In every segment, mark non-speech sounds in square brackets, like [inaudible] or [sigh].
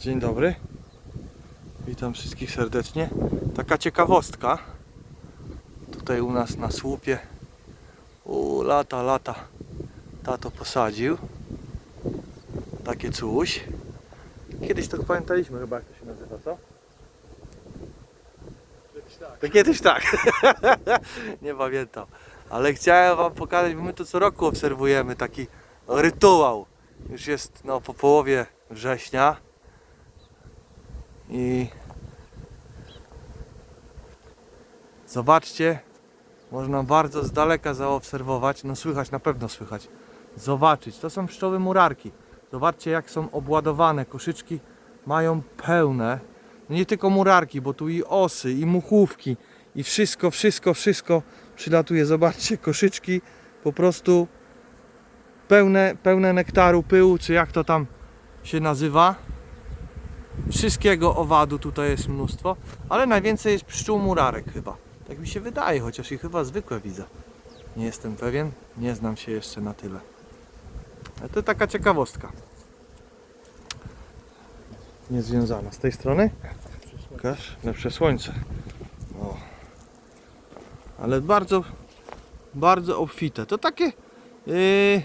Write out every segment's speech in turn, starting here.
Dzień dobry. Witam wszystkich serdecznie. Taka ciekawostka. Tutaj u nas na słupie. U lata, lata. Tato posadził. Takie coś. Kiedyś to pamiętaliśmy chyba jak to się nazywa, co? To kiedyś tak. [laughs] Nie pamiętam. Ale chciałem wam pokazać, bo my to co roku obserwujemy taki rytuał. Już jest no, po połowie września. I zobaczcie, można bardzo z daleka zaobserwować, no słychać, na pewno słychać, zobaczyć. To są pszczoły murarki. Zobaczcie jak są obładowane, koszyczki mają pełne. No Nie tylko murarki, bo tu i osy, i muchówki, i wszystko, wszystko, wszystko przylatuje. Zobaczcie, koszyczki po prostu pełne, pełne nektaru, pyłu, czy jak to tam się nazywa. Wszystkiego owadu tutaj jest mnóstwo, ale najwięcej jest pszczół murarek chyba. Tak mi się wydaje, chociaż i chyba zwykłe widzę. Nie jestem pewien, nie znam się jeszcze na tyle. Ale to taka ciekawostka. Niezwiązana z tej strony. Pokaż, lepsze słońce. O. Ale bardzo, bardzo obfite. To takie yy,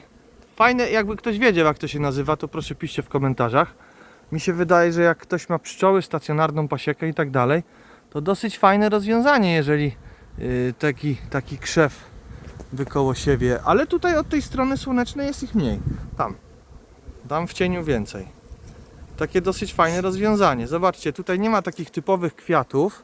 fajne, jakby ktoś wiedział jak to się nazywa, to proszę piszcie w komentarzach. Mi się wydaje, że jak ktoś ma pszczoły, stacjonarną pasiekę i tak dalej, to dosyć fajne rozwiązanie, jeżeli yy, taki, taki krzew by koło siebie. Ale tutaj od tej strony słonecznej jest ich mniej. Tam. Tam w cieniu więcej. Takie dosyć fajne rozwiązanie. Zobaczcie, tutaj nie ma takich typowych kwiatów.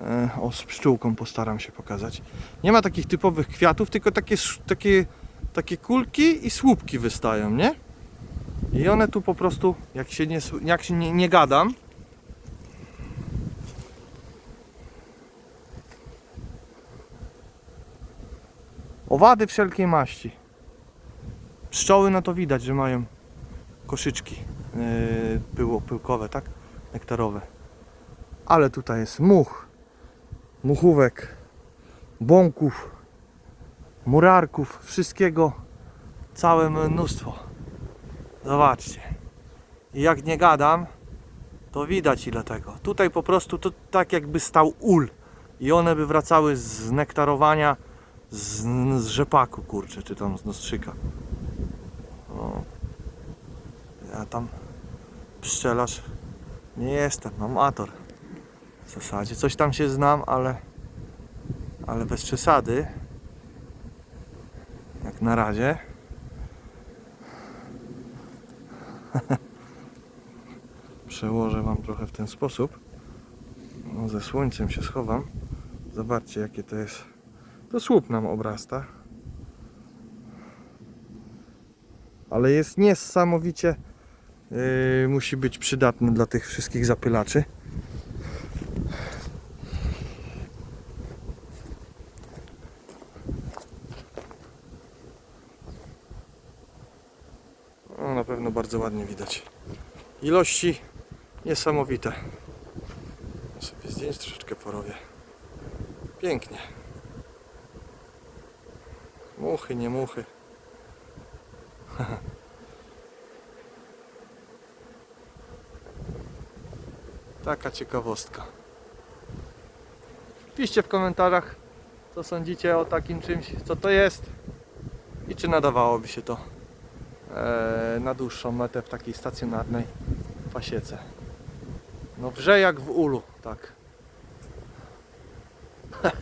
E, O, z pszczółką postaram się pokazać. Nie ma takich typowych kwiatów, tylko takie, takie, takie kulki i słupki wystają, nie? I one tu po prostu, jak się nie, jak się nie, nie gadam, owady wszelkiej maści. Pszczoły, no to widać, że mają koszyczki yy, pyłkowe, tak? Nektarowe. Ale tutaj jest much, muchówek, bąków, murarków, wszystkiego całe mnóstwo. Zobaczcie. I jak nie gadam, to widać ile tego. Tutaj po prostu to tak jakby stał ul. I one by wracały z nektarowania z, z rzepaku, kurczę, czy tam z nostrzyka. O. Ja tam pszczelarz nie jestem, amator. W zasadzie coś tam się znam, ale ale bez przesady. Jak na razie. [laughs] Przełożę Wam trochę w ten sposób. No, ze słońcem się schowam. Zobaczcie jakie to jest. To słup nam obrasta. Ale jest niesamowicie yy, musi być przydatny dla tych wszystkich zapylaczy. No, na pewno bardzo ładnie widać. Ilości niesamowite. Sobie zdjęć troszeczkę porobię. Pięknie. Muchy, nie muchy. [laughs] Taka ciekawostka. Piszcie w komentarzach, co sądzicie o takim czymś, co to jest i czy nadawałoby się to na dłuższą metę w takiej stacjonarnej pasiece. No wrze jak w ulu, tak. [laughs]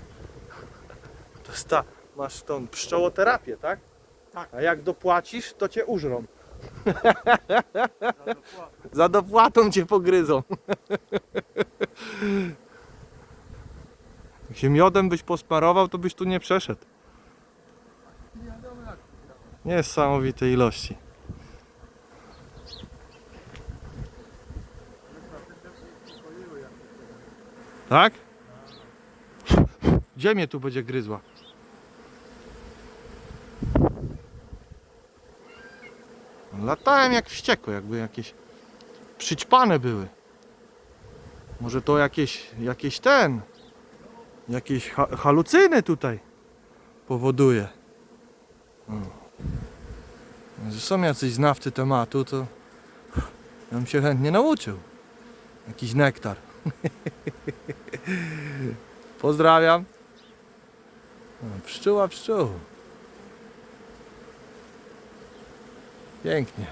To jest ta, masz tą pszczołoterapię, tak? Tak. A jak dopłacisz, to cię użrą. Za [laughs] dopłatą cię pogryzą. [laughs] Jak się miodem byś posmarował, to byś tu nie przeszedł. Nie wiadomo jak. Niesamowite ilości. Tak? Ziemię tu będzie gryzła. Latałem jak wściekłe, jakby jakieś przyćpane były. Może to jakieś, jakieś ten, jakieś ha halucyny tutaj powoduje. Że są jacyś znawcy tematu, to Ja bym się chętnie nauczył. Jakiś nektar. [laughs] Pozdrawiam. No, Pszczóła, pszczół. Pięknie.